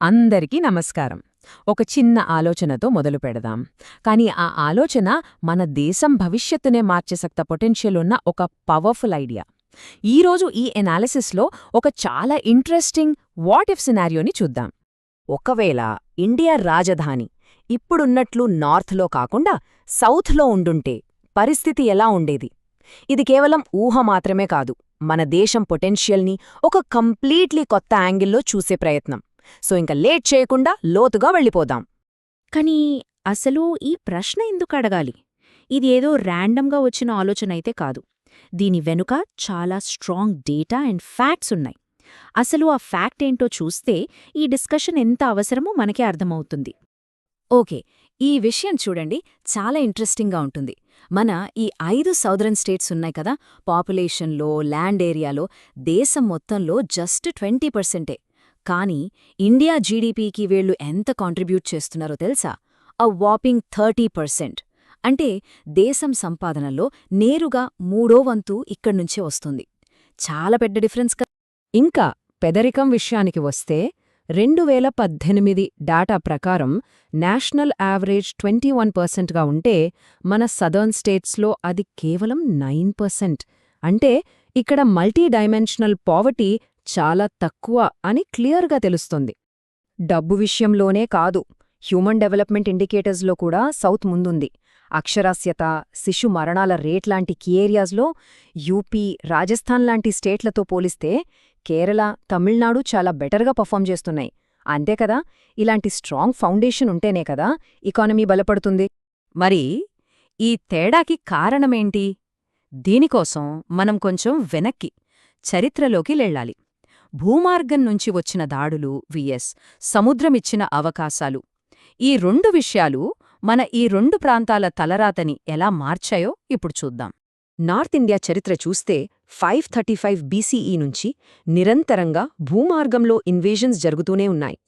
అందరికీ నమస్కారం. ఒక చిన్న ఆలోచనతో మొదలు పెడదాం. కానీ ఆ ఆలోచన మన దేశం భవిష్యత్తునే మార్చేసక్త పొటెన్షియల్ ఉన్న ఒక పవర్ఫుల్ ఐడియా ఈరోజు ఈ ఎనాలిసిస్లో ఒక చాలా ఇంట్రెస్టింగ్ వాట్ ఇఫ్ సినారియోని చూద్దాం. ఒకవేళ ఇండియా రాజధాని ఇప్పుడున్నట్లు నార్త్లో కాకుండా సౌత్లో ఉండుంటే పరిస్థితి ఎలా ఉండేది? ఇది కేవలం ఊహ మాత్రమే కాదు మన దేశం పొటెన్షియల్ని ఒక కంప్లీట్లీ కొత్త యాంగిల్లో చూసే ప్రయత్నం. సో ఇంక లేట్ చేయకుండా లోతుగా వెళ్ళిపోదాం. కానీ అసలు ఈ ప్రశ్న ఎందుకు అడగాలి? ఇది ఏదో ర్యాండమ్గా వచ్చిన ఆలోచన అయితే కాదు. దీని వెనుక చాలా స్ట్రాంగ్ డేటా అండ్ ఫ్యాక్ట్స్ ఉన్నాయి. అసలు ఆ ఫ్యాక్ట్ ఏంటో చూస్తే ఈ డిస్కషన్ ఎంత అవసరమో మనకే అర్థమవుతుంది. ఓకే ఈ విషయం చూడండి. చాలా ఇంట్రెస్టింగ్గా ఉంటుంది. మన ఈ ఐదు సౌదరన్ స్టేట్స్ ఉన్నాయి కదా? పాపులేషన్లో ల్యాండ్ ఏరియాలో దేశం మొత్తంలో జస్ట్ ట్వంటీ పర్సెంటే. కానీ ఇండియా జీడీపీకి వీళ్ళు ఎంత కాంట్రిబ్యూట్ చేస్తున్నారో తెలుసా? అ వాపింగ్ థర్టీ పర్సెంట్ అంటే దేశం సంపాదనలో నేరుగా మూడో వంతు ఇక్కడ్నుంచే వస్తుంది. చాలా పెద్ద డిఫరెన్స్ కదా ఇంకా పెదరికం విషయానికి వస్తే రెండు వేల పద్దెనిమిది డాటా ప్రకారం నేషనల్ యావరేజ్ ట్వంటీ వన్ పర్సెంట్గా ఉంటే మన సదర్న్ స్టేట్స్లో అది కేవలం నైన్ పర్సెంట్. అంటే ఇక్కడ మల్టీ డైమెన్షనల్ పావర్టీ చాలా తక్కువ అని క్లియర్గా తెలుస్తుంది. డబ్బు విషయంలోనే కాదు హ్యూమన్ డెవలప్మెంట్ ఇండికేటర్స్లో కూడా సౌత్ ముందుంది. అక్షరాస్యత శిశు మరణాల రేట్ లాంటి కీ ఏరియాస్లో యూపీ రాజస్థాన్ లాంటి స్టేట్లతో పోలిస్తే కేరళ తమిళనాడు చాలా బెటర్గా పర్ఫామ్ చేస్తున్నాయి. అంతే కదా? ఇలాంటి స్ట్రాంగ్ ఫౌండేషన్ ఉంటేనే కదా ఇకానమీ బలపడుతుంది. మరి ఈ తేడాకి కారణమేంటి? దీనికోసం మనం కొంచెం వెనక్కి చరిత్రలోకి లెళ్ళాలి భూమార్గం నుంచి వచ్చిన దాడులు విఎస్ సముద్రమిచ్చిన అవకాశాలు. ఈ రెండు విషయాలు మన ఈ రెండు ప్రాంతాల తలరాతని ఎలా మార్చాయో ఇప్పుడు చూద్దాం. నార్త్ ఇండియా చరిత్ర చూస్తే ఫైవ్ థర్టీ ఫైవ్ బీసీఈ నుంచి నిరంతరంగా భూమార్గంలో ఇన్వేషన్స్ జరుగుతూనే ఉన్నాయి.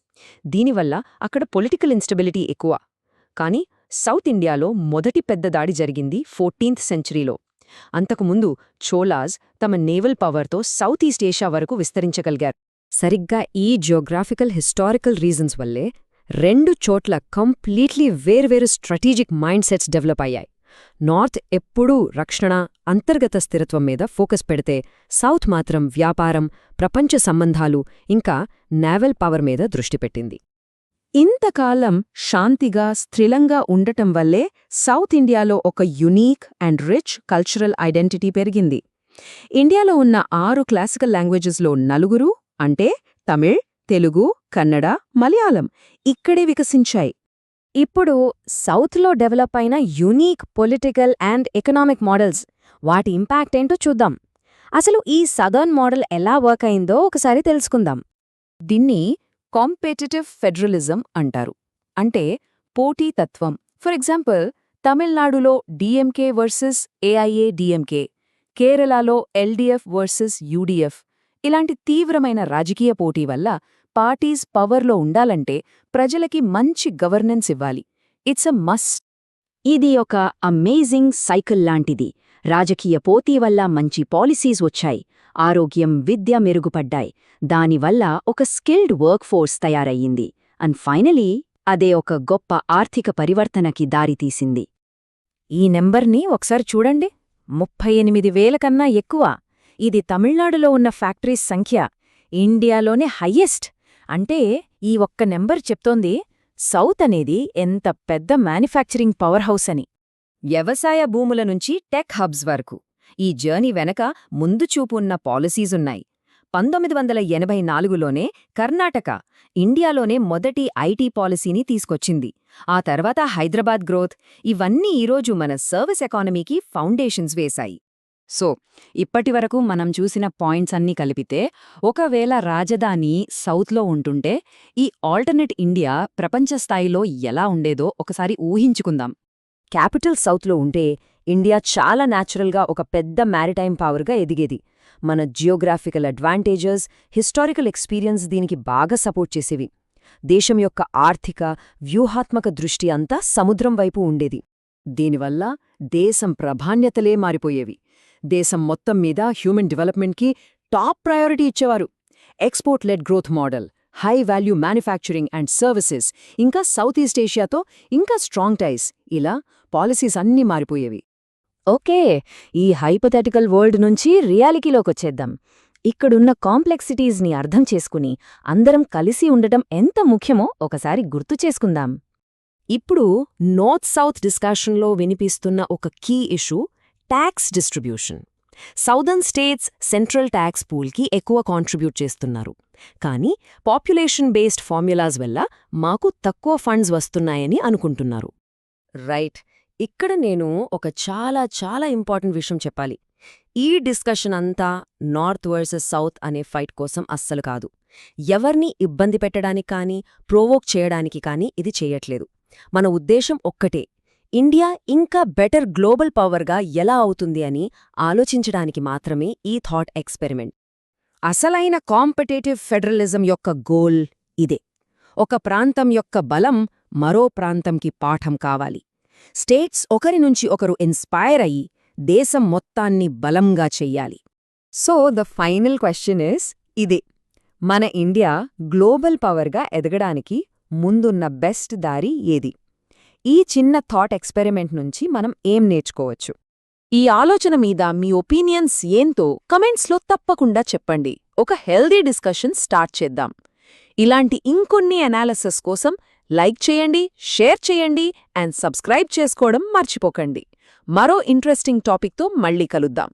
దీనివల్ల అక్కడ పొలిటికల్ ఇన్స్టెబిలిటీ ఎక్కువ. కానీ సౌత్ ఇండియాలో మొదటి పెద్ద దాడి జరిగింది ఫోర్టీన్త్ సెంచరీలో. అంతకుముందు చోలాస్ తమ నేవల్ పవర్తో సౌత్ ఈస్ట్ ఏషియా వరకు విస్తరించగలిగారు. సరిగ్గా ఈ జియోగ్రాఫికల్ హిస్టారికల్ రీజన్స్ వల్లే రెండు చోట్ల కంప్లీట్లీ వేర్వేరు స్ట్రాటజిక్ మైండ్ సెట్స్ డెవలప్ అయ్యాయి. నార్త్ ఎప్పుడూ రక్షణ అంతర్గత స్థిరత్వం మీద ఫోకస్ పెడితే సౌత్ మాత్రం వ్యాపారం ప్రపంచ సంబంధాలు ఇంకా నేవల్ పవర్ మీద దృష్టి పెట్టింది. ఇంతకాలం శాంతిగా స్థిరంగా ఉండటం వల్లే సౌత్ ఇండియాలో ఒక unique and rich cultural identity పెరిగింది. ఇండియాలో ఉన్న ఆరు క్లాసికల్ లాంగ్వేజెస్లో నలుగురు అంటే తమిళ్ తెలుగు కన్నడ మలయాళం ఇక్కడే వికసించాయి. ఇప్పుడు సౌత్లో డెవలప్ అయిన unique political and economic models వాటి ఇంపాక్ట్ ఏంటో చూద్దాం. అసలు ఈ సదర్న్ మోడల్ ఎలా వర్క్ అయిందో ఒకసారి తెలుసుకుందాం. దీన్ని కాంపిటేటివ్ ఫెడరలిజం అంటారు. అంటే పోటీతత్వం ఫర్ ఎగ్జాంపుల్ తమిళనాడులో డిఎంకే వర్సెస్ ఏఐఏ డిఎంకే కేరళలో ఎల్డీఎఫ్ వర్సెస్ యూడీఎఫ్ ఇలాంటి తీవ్రమైన రాజకీయ పోటీ వల్ల పార్టీస్ పవర్లో ఉండాలంటే ప్రజలకి మంచి గవర్నెన్స్ ఇవ్వాలి. It's a must. ఇది ఒక అమేజింగ్ సైకిల్ లాంటిది. రాజకీయ పోటీ వల్ల మంచి పాలసీస్ వచ్చాయి. ఆరోగ్యం విద్య మెరుగుపడ్డాయి. దానివల్ల ఒక స్కిల్డ్ వర్క్ ఫోర్స్ తయారయ్యింది. అండ్ ఫైనలీ అదే ఒక గొప్ప ఆర్థిక పరివర్తనకి దారితీసింది ఈ నెంబర్ని ఒకసారి చూడండి. ముప్పై ఎనిమిది వేల కన్నా ఎక్కువ. ఇది తమిళనాడులో ఉన్న ఫ్యాక్టరీస్ సంఖ్య. ఇండియాలోనే హయ్యెస్ట్. అంటే ఈ ఒక్క నెంబర్ చెప్తోంది సౌత్ అనేది ఎంత పెద్ద మ్యానుఫ్యాక్చరింగ్ పవర్ హౌస్ అని. వ్యవసాయ భూముల నుంచి టెక్ హబ్స్ వరకు. ఈ జర్నీ వెనక ముందు చూపు ఉన్న పాలసీసున్నాయి పంతొమ్మిది వందల ఎనభై నాలుగులోనే కర్ణాటక ఇండియాలోనే మొదటి ఐటీ పాలసీని తీసుకొచ్చింది. ఆ తర్వాత హైదరాబాద్ గ్రోత్ ఇవన్నీ ఈరోజు మన సర్వీస్ ఎకానమీకి ఫౌండేషన్స్ వేశాయి. సో ఇప్పటివరకు మనం చూసిన పాయింట్స్ అన్నీ కలిపితే ఒకవేళ రాజధాని సౌత్లో ఉంటుంటే ఈ ఆల్టర్నేట్ ఇండియా ప్రపంచ స్థాయిలో ఎలా ఉండేదో ఒకసారి ఊహించుకుందాం. క్యాపిటల్ సౌత్లో ఉంటే ఇండియా చాలా న్యాచురల్గా ఒక పెద్ద మ్యారిటైమ్ పవర్గా ఎదిగేది. మన జియోగ్రాఫికల్ అడ్వాంటేజెస్ హిస్టారికల్ ఎక్స్పీరియన్స్ దీనికి బాగా సపోర్ట్ చేసేవి. దేశం యొక్క ఆర్థిక వ్యూహాత్మక దృష్టి అంతా సముద్రం వైపు ఉండేది. దీనివల్ల దేశం ప్రాధాన్యతలే మారిపోయేవి. దేశం మొత్తం మీద హ్యూమన్ డెవలప్మెంట్కి టాప్ ప్రయారిటీ ఇచ్చేవారు. Export led growth model high value manufacturing and services ఇంకా సౌత్ ఈస్ట్ ఏషియాతో ఇంకా స్ట్రాంగ్ టైస్ ఇలా పాలసీస్ అన్నీ మారిపోయేవి. ఓకే ఈ హైపథెటికల్ వరల్డ్ నుంచి రియాలిటీలోకొచ్చేద్దాం. ఇక్కడున్న కాంప్లెక్సిటీస్ని అర్థం చేసుకుని అందరం కలిసి ఉండటం ఎంత ముఖ్యమో ఒకసారి గుర్తు చేసుకుందాం. ఇప్పుడు నార్త్ సౌత్ డిస్కషన్లో వినిపిస్తున్న ఒక key issue tax distribution. Southern states central tax పూల్కి ఎక్కువ కాంట్రిబ్యూట్ చేస్తున్నారు. కానీ పాపులేషన్ బేస్డ్ ఫార్ములాస్ వల్ల మాకు తక్కువ ఫండ్స్ వస్తున్నాయని అనుకుంటున్నారు. రైట్. ఇక్కడ నేను ఒక చాలా చాలా ఇంపార్టెంట్ విషయం చెప్పాలి. ఈ డిస్కషన్ అంతా నార్త్ వర్సెస్ సౌత్ అనే ఫైట్ కోసం అస్సలు కాదు. ఎవర్ని ఇబ్బంది పెట్టడానికి కానీ ప్రోవోక్ చేయడానికి కానీ ఇది చేయట్లేదు. మన ఉద్దేశం ఒక్కటే ఇండియా ఇంకా బెటర్ గ్లోబల్ పవర్గా ఎలా అవుతుంది అని ఆలోచించడానికి మాత్రమే ఈ థాట్ ఎక్స్పెరిమెంట్. అసలైన కాంపిటేటివ్ ఫెడరలిజం యొక్క గోల్ ఇదే. ఒక ప్రాంతం యొక్క బలం మరో ప్రాంతంకి పాఠం కావాలి. స్టేట్స్ ఒకరి నుంచి ఒకరు ఇన్స్పైర్ అయ్యి దేశం మొత్తాన్ని బలంగా చెయ్యాలి. So the final question is ఇదే. మన ఇండియా గ్లోబల్ పవర్గా ఎదగడానికి ముందున్న బెస్ట్ దారి ఏది? ఈ చిన్న థాట్ ఎక్స్పెరిమెంట్ నుంచి మనం ఏం నేర్చుకోవచ్చు? ఈ ఆలోచన మీద మీ ఒపీనియన్స్ ఏంతో కమెంట్స్లో తప్పకుండా చెప్పండి. ఒక హెల్దీ డిస్కషన్ స్టార్ట్ చేద్దాం. ఇలాంటి ఇంకొన్ని అనాలిసిస్ కోసం లైక్ చేయండి షేర్ చేయండి అండ్ సబ్స్క్రైబ్ చేసుకోవడం మర్చిపోకండి. మరో ఇంట్రెస్టింగ్ టాపిక్తో మళ్ళీ కలుద్దాం.